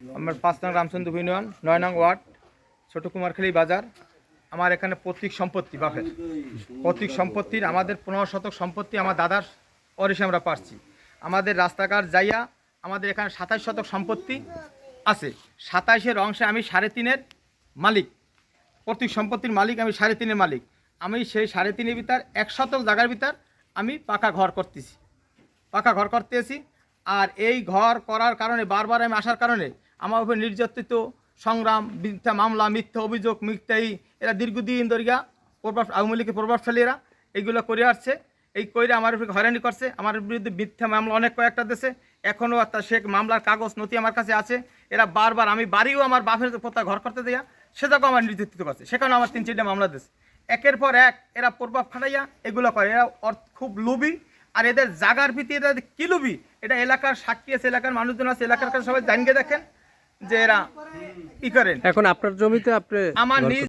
আমার পাঁচ নং রামচন্দ্র ইউনিয়ন, নয় নং ওয়ার্ড ছোট কুমারখালী বাজার। আমার এখানে পৈতৃক সম্পত্তি, বাপের। পৈতৃক সম্পত্তির, আমাদের পনেরো শতক সম্পত্তি আমার দাদার অরিসে আমরা পারছি। আমাদের রাস্তাঘাট যাইয়া আমাদের এখানে সাতাশ শতক সম্পত্তি আছে। সাতাইশের অংশে আমি সাড়ে তিনের মালিক। পৈতৃক সম্পত্তির মালিক আমি সাড়ে তিনের মালিক। আমি সেই সাড়ে তিনের ভিতর, এক শতক জায়গার ভিতর আমি পাকা ঘর করতেছি। পাকা ঘর করতেছি। আর এই ঘর করার কারণে, বারবার আমি আসার কারণে আমার উপর নির্যাতিত, সংগ্রাম, মিথ্যা মামলা, মিথ্যা অভিযোগ মিথ্যাই এরা দীর্ঘদিন ধরিয়া প্রভাব, আওয়ামী লীগের প্রভাবশালী এরা এইগুলো করে আসছে। এই কইরে আমার উপরে হয়রানি করছে। আমার বিরুদ্ধে মিথ্যা মামলা অনেক কয়েকটা দেশে এখনও একটা সে মামলার কাগজ নথি আমার কাছে আছে। এরা বারবার আমি বাড়িও আমার বাপের পোতা ঘর করতে দেয়া সেটাকেও আমার নির্যাতিত করছে। সেখানে আমার তিন চারটা মামলা দিচ্ছে একের পর এক এরা প্রভাব খাটাইয়া এগুলো করে। এরা খুব লোভী। আর এদের জাগার ভিত্তি যে কি লোভী? এটা এলাকার সাক্ষী আছে, এলাকার মানুষজন আছে, এলাকার কাছে সবাই জানিয়ে দেখেন। যে এরা ই করেন। এখন আপনার জমিতে আপনি আমার নিজ